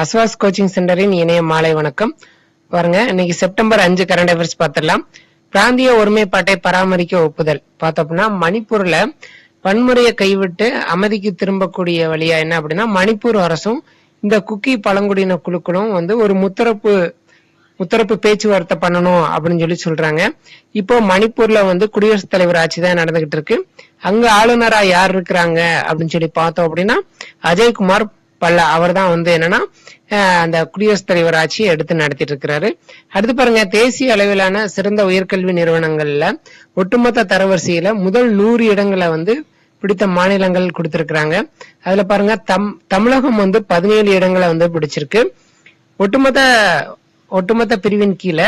அஸ்வாஸ் coaching சென்டரின் இணைய மாலை வணக்கம். பாருங்க இன்னைக்கு செப்டம்பர் அஞ்சு கரண்ட் அஃபேர்ஸ் பார்த்துடலாம். பிராந்திய ஒருமைப்பாட்டை பராமரிக்க ஒப்புதல். பார்த்தோம்னா மணிப்பூர்ல வன்முறையை கைவிட்டு அமைதிக்கு திரும்பக்கூடிய வழியா என்ன அப்படின்னா மணிப்பூர் அரசும் இந்த குக்கி பழங்குடியின குழுக்களும் வந்து ஒரு முத்தரப்பு முத்தரப்பு பேச்சுவார்த்தை பண்ணணும் அப்படின்னு சொல்லி சொல்றாங்க. இப்போ மணிப்பூர்ல வந்து குடியரசுத் தலைவர் ஆட்சி தான் நடந்துகிட்டு இருக்கு. அங்க ஆளுநரா யார் இருக்கிறாங்க அப்படின்னு சொல்லி பார்த்தோம் அப்படின்னா அஜய்குமார் பல்ல அவர் தான் வந்து என்னன்னா அந்த குடியரசுத் தலைவர் ஆட்சியை எடுத்து நடத்திட்டு இருக்கிறாரு அடுத்து பாருங்க தேசிய அளவிலான சிறந்த உயர்கல்வி நிறுவனங்கள்ல ஒட்டுமொத்த தரவரிசையில முதல் நூறு இடங்களை வந்து பிடித்த மாநிலங்கள் கொடுத்திருக்கிறாங்க. அதுல பாருங்க தம் தமிழகம் வந்து பதினேழு இடங்களை வந்து பிடிச்சிருக்கு. ஒட்டுமொத்த ஒட்டுமொத்த பிரிவின் கீழே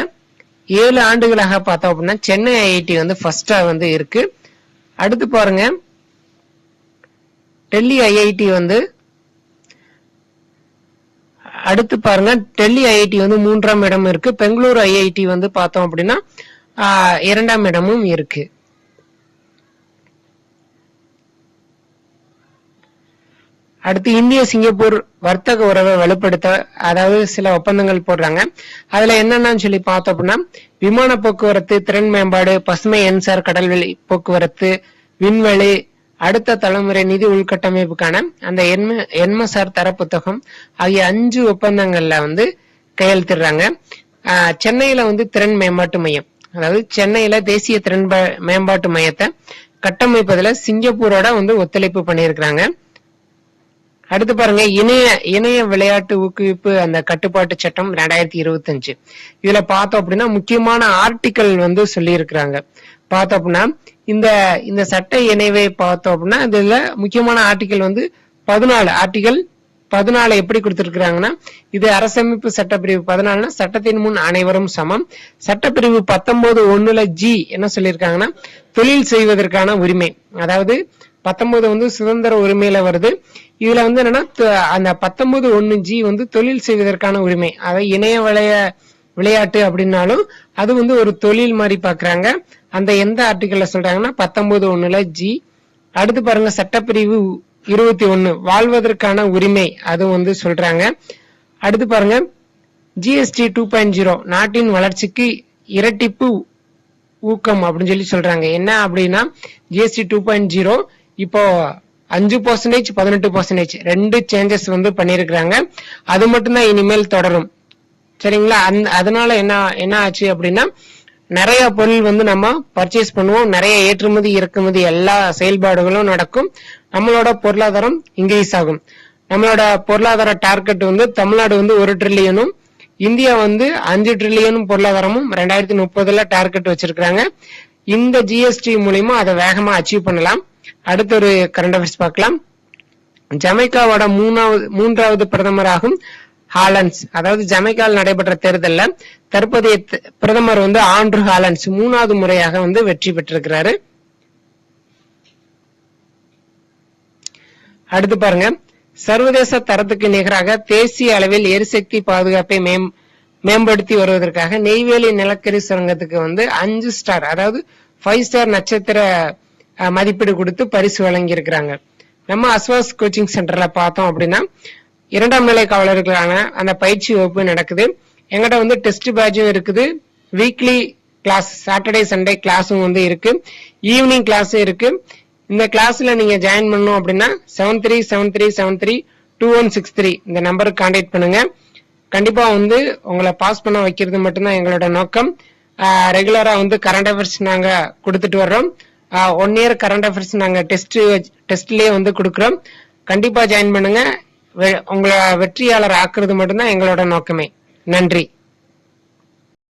ஏழு ஆண்டுகளாக பார்த்தோம் அப்படின்னா சென்னை ஐஐடி வந்து ஃபர்ஸ்டா வந்து இருக்கு. அடுத்து பாருங்க டெல்லி ஐஐடி வந்து அடுத்து பாருங்க டெல்லி ஐஐடி வந்து மூன்றாம் இடம் இருக்கு. பெங்களூர் ஐஐடி வந்து பார்த்தோம் அப்படின்னா ஆஹ், இரண்டாம் இடமும் இருக்கு. அடுத்து இந்திய சிங்கப்பூர் வர்த்தக உறவை வலுப்படுத்த அதாவது சில ஒப்பந்தங்கள் போடுறாங்க. அதுல என்னென்னு சொல்லி பார்த்தோம் அப்படின்னா விமான போக்குவரத்து திறன் மேம்பாடு பசுமை என்சார் கடல்வெளி போக்குவரத்து விண்வெளி அடுத்த தலைமுறை நிதி உள்கட்டமைப்புக்கான அந்த என்ம என்மசார் தர புத்தகம் ஆகிய அஞ்சு ஒப்பந்தங்கள்ல வந்து கையெழுத்திடுறாங்க. ஆஹ் சென்னையில வந்து திறன் மேம்பாட்டு மையம். அதாவது சென்னையில தேசிய திறன் மேம்பாட்டு மையத்தை கட்டமைப்பதுல சிங்கப்பூரோட வந்து ஒத்துழைப்பு பண்ணியிருக்கிறாங்க. அடுத்து பாருங்க இணைய இணைய விளையாட்டு ஊக்குவிப்பு அந்த கட்டுப்பாட்டு சட்டம் ரெண்டாயிரத்தி இருபத்தஞ்சு. இதுல பார்த்தோம் அப்படின்னா முக்கியமான ஆர்டிக்கல் வந்து சொல்லி இருக்கிறாங்க பார்த்தோம் அப்படின்னா இந்த இந்த சட்ட இணைவை பார்த்தோம் அப்படின்னா இதுல முக்கியமான ஆர்டிக்கல் வந்து பதினாலு. ஆர்டிக்கல் பதினாலு எப்படி கொடுத்திருக்கிறாங்கன்னா இது அரசமைப்பு சட்டப்பிரிவு பதினாலுனா சட்டத்தின் முன் அனைவரும் சமம். சட்டப்பிரிவு பத்தொன்பது ஒண்ணுல ஜி என்ன சொல்லியிருக்காங்கன்னா தொழில் செய்வதற்கான உரிமை. அதாவது பத்தொன்பது வந்து சுதந்திர உரிமையில வருது. இதுல வந்து என்னன்னா அந்த பத்தொன்பது ஒண்ணு ஜி வந்து தொழில் செய்வதற்கான உரிமை. அதாவது இணைய வளைய விளையாட்டு அப்படின்னாலும் அது வந்து ஒரு தொழில் மாதிரி பாக்குறாங்க. அந்த எந்த ஆர்டிக்கல்ல சொல்றாங்கன்னா பத்தொன்பது ஒண்ணுல ஜி. அடுத்து பாருங்க சட்டப்பிரிவு இருபத்தி ஒண்ணு வாழ்வதற்கான உரிமை அது வந்து சொல்றாங்க. அடுத்து பாருங்க ஜிஎஸ்டி டூ பாயிண்ட் ஜீரோ நாட்டின் வளர்ச்சிக்கு இரட்டிப்பு ஊக்கம் அப்படின்னு சொல்லி சொல்றாங்க. என்ன அப்படின்னா ஜிஎஸ்டி டூ பாயிண்ட் ஜீரோ இப்போ அஞ்சு பர்சன்டேஜ் பதினெட்டு பர்சன்டேஜ் ரெண்டு சேஞ்சஸ் வந்து பண்ணியிருக்கிறாங்க. அது மட்டும்தான் இனிமேல் தொடரும். சரிங்களா? அந்த அதனால என்ன என்ன ஆச்சு அப்படின்னா நிறைய பொருள் வந்து நம்ம பர்ச்சேஸ் பண்ணுவோம். நிறைய ஏற்றுமதி இறக்குமதி எல்லா செயல்பாடுகளும் நடக்கும். நம்மளோட பொருளாதாரம் இன்க்ரீஸ் ஆகும். நம்மளோட பொருளாதார டார்கெட் வந்து தமிழ்நாடு வந்து ஒரு ட்ரில்லியனும் இந்தியா வந்து அஞ்சு ட்ரில்லியனும் பொருளாதாரமும் ரெண்டாயிரத்தி முப்பதுல டார்கெட் வச்சிருக்காங்க இந்த ஜிஎஸ்டி மூலியமா அதை வேகமா அச்சீவ் பண்ணலாம். அடுத்த ஒரு கரண்ட் அஃபேர்ஸ் பார்க்கலாம். ஜமைக்காவோட மூணாவது மூன்றாவது பிரதமராகும் ஹாலன்ஸ். அதாவது ஜமைக்கால் நடைபெற்ற தேர்தல்ல தற்போதைய பிரதமர் வந்து ஆண்ட்ரு ஹாலன்ஸ் மூணாவது முறையாக வந்து வெற்றி பெற்றிருக்கிறாரு. அடுத்து பாருங்க. சர்வதேச தரத்துக்கு நிகராக தேசிய அளவில் எரிசக்தி பாதுகாப்பை மேம் மேம்படுத்தி வருவதற்காக நெய்வேலி நிலக்கரி சுரங்கத்துக்கு வந்து அஞ்சு ஸ்டார் அதாவது ஃபைவ் ஸ்டார் நட்சத்திர மதிப்பீடு கொடுத்து பரிசு வழங்கி இருக்கிறாங்க நம்ம அஸ்வாஸ் கோச்சிங் சென்டர்ல பார்த்தோம் அப்படின்னா இரண்டாம் நிலை காவலர்களுக்கான அந்த பயிற்சி வகுப்பு நடக்குது. எங்கிட்ட வந்து டெஸ்ட் பேட்சும் இருக்குது. வீக்லி கிளாஸ் சாட்டர்டே சண்டே கிளாஸும் வந்து இருக்கு. ஈவினிங் கிளாஸும் இருக்கு. இந்த கிளாஸ்ல நீங்க ஜாயின் பண்ணணும் அப்படின்னா seven three seven three seven three two one six three இந்த நம்பருக்கு கான்டாக்ட் பண்ணுங்க. கண்டிப்பா வந்து உங்களை பாஸ் பண்ண வைக்கிறது மட்டும்தான் எங்களோட நோக்கம். ரெகுலரா வந்து கரண்ட் அஃபேர்ஸ் நாங்க கொடுத்துட்டு வர்றோம். ஒன் இயர் கரண்ட் அஃபேர்ஸ் நாங்க டெஸ்ட் டெஸ்ட்லயே வந்து கொடுக்குறோம். கண்டிப்பா ஜாயின் பண்ணுங்க. உங்களை வெற்றியாளர் ஆக்குறது மட்டும்தான் எங்களோட நோக்கமே. நன்றி.